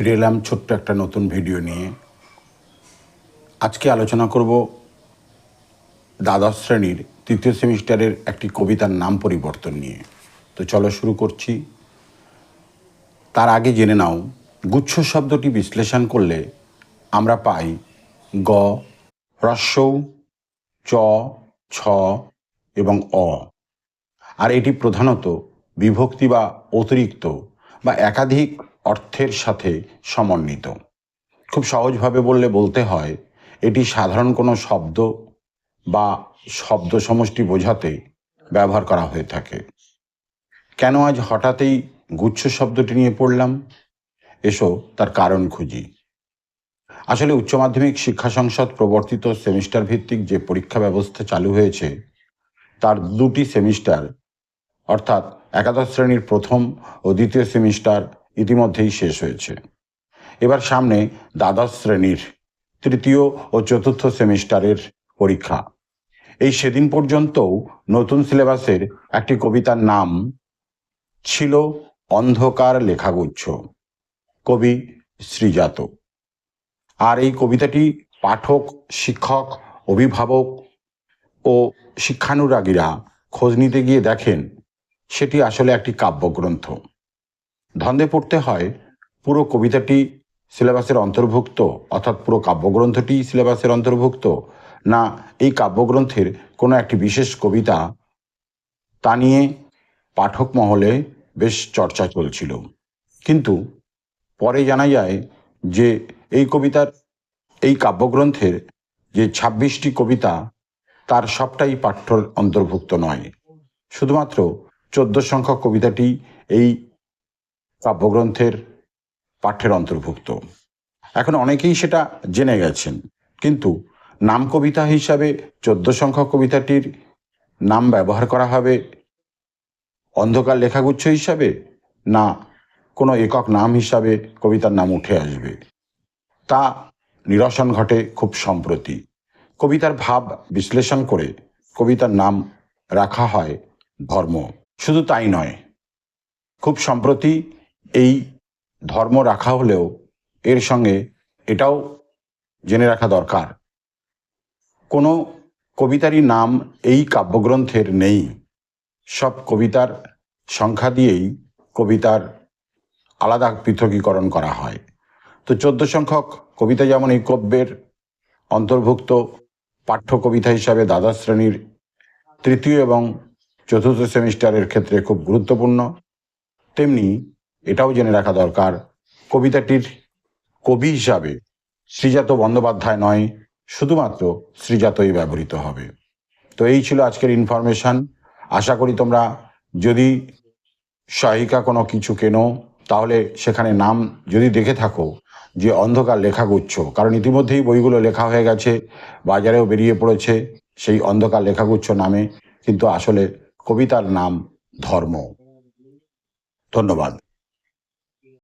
ফিরে এলাম ছোট্ট একটা নতুন ভিডিও নিয়ে। আজকে আলোচনা করব দ্বাদশ শ্রেণির তৃতীয় সেমিস্টারের একটি কবিতার নাম পরিবর্তন নিয়ে। তো চলো শুরু করছি। তার আগে জেনে নাও, গুচ্ছ শব্দটি বিশ্লেষণ করলে আমরা পাই গ হ্রস্বৌ চ, ছ এবং অ। আর এটি প্রধানত বিভক্তি বা অতিরিক্ত বা একাধিক অর্থের সাথে সমন্বিত। খুব সহজভাবে বললে বলতে হয়, এটি সাধারণ কোনো শব্দ বা শব্দ সমষ্টি বোঝাতে ব্যবহার করা হয়ে থাকে। কেন আজ হঠাৎই গুচ্ছ শব্দটি নিয়ে পড়লাম? এসো তার কারণ খুঁজি। আসলে উচ্চ মাধ্যমিক শিক্ষা সংসদ প্রবর্তিত সেমিস্টার ভিত্তিক যে পরীক্ষা ব্যবস্থা চালু হয়েছে, তার দুটি সেমিস্টার, অর্থাৎ একাদশ শ্রেণির প্রথম ও দ্বিতীয় সেমিস্টার ইতিমধ্যেই শেষ হয়েছে। এবার সামনে দ্বাদশ শ্রেণির তৃতীয় ও চতুর্থ সেমিস্টারের পরীক্ষা। এই সেদিন পর্যন্তও নতুন সিলেবাসের একটি কবিতার নাম ছিল অন্ধকার লেখাগুচ্ছ, কবি শ্রীজাত। আর এই কবিতাটি পাঠক, শিক্ষক, অভিভাবক ও শিক্ষানুরাগীরা খোঁজ নিতে গিয়ে দেখেন সেটি আসলে একটি কাব্যগ্রন্থ। ধন্দে পড়তে হয় পুরো কবিতাটি সিলেবাসের অন্তর্ভুক্ত, অর্থাৎ পুরো কাব্যগ্রন্থটি সিলেবাসের অন্তর্ভুক্ত, না এই কাব্যগ্রন্থের কোনো একটি বিশেষ কবিতা তা নিয়ে পাঠক মহলে বেশ চর্চা চলছিল। কিন্তু পরে জানা যায় যে এই কবিতার, এই কাব্যগ্রন্থের যে ছাব্বিশটি কবিতা তার সবটাই পাঠ্যর অন্তর্ভুক্ত নয়। শুধুমাত্র চোদ্দ সংখ্যক কবিতাটি এই কাব্যগ্রন্থের পাঠ্যের অন্তর্ভুক্ত। এখন অনেকেই সেটা জেনে গেছেন, কিন্তু নাম কবিতা হিসাবে চোদ্দ সংখ্যক কবিতাটির নাম ব্যবহার করা হবে অন্ধকার লেখাগুচ্ছ হিসাবে না কোনো একক নাম হিসাবে কবিতার নাম উঠে আসবে? তা নিরসন ঘটে খুব সম্প্রতি। কবিতার ভাব বিশ্লেষণ করে কবিতার নাম রাখা হয় ধর্ম। শুধু তাই নয়, খুব সম্প্রতি এই ধর্ম রাখা হলেও এর সঙ্গে এটাও জেনে রাখা দরকার। কোনো কবিতারই নাম এই কাব্যগ্রন্থের নেই। সব কবিতার সংখ্যা দিয়েই কবিতার আলাদা পৃথকীকরণ করা হয়। তো চোদ্দ সংখ্যক কবিতা যেমন এই কাব্যের অন্তর্ভুক্ত পাঠ্য কবিতা হিসাবে দ্বাদশ শ্রেণির তৃতীয় এবং চতুর্থ সেমিস্টারের ক্ষেত্রে খুব গুরুত্বপূর্ণ। তেমনি এটাও জেনে রাখা দরকার, কবিতাটির কবি হিসাবে শ্রীজাত বন্দ্যোপাধ্যায় নয়, শুধুমাত্র শ্রীজাতই ব্যবহৃত হবে। তো এই ছিল আজকের ইনফরমেশন আশা করি তোমরা যদি সহায়িকা কোনো কিছু কেনো, তাহলে সেখানে নাম যদি দেখে থাকো যে অন্ধকার লেখাগুচ্ছ, কারণ ইতিমধ্যেই বইগুলো লেখা হয়ে গেছে, বাজারেও বেরিয়ে পড়েছে সেই অন্ধকার লেখাগুচ্ছ নামে, কিন্তু আসলে কবিতার নাম ধর্ম। ধন্যবাদ।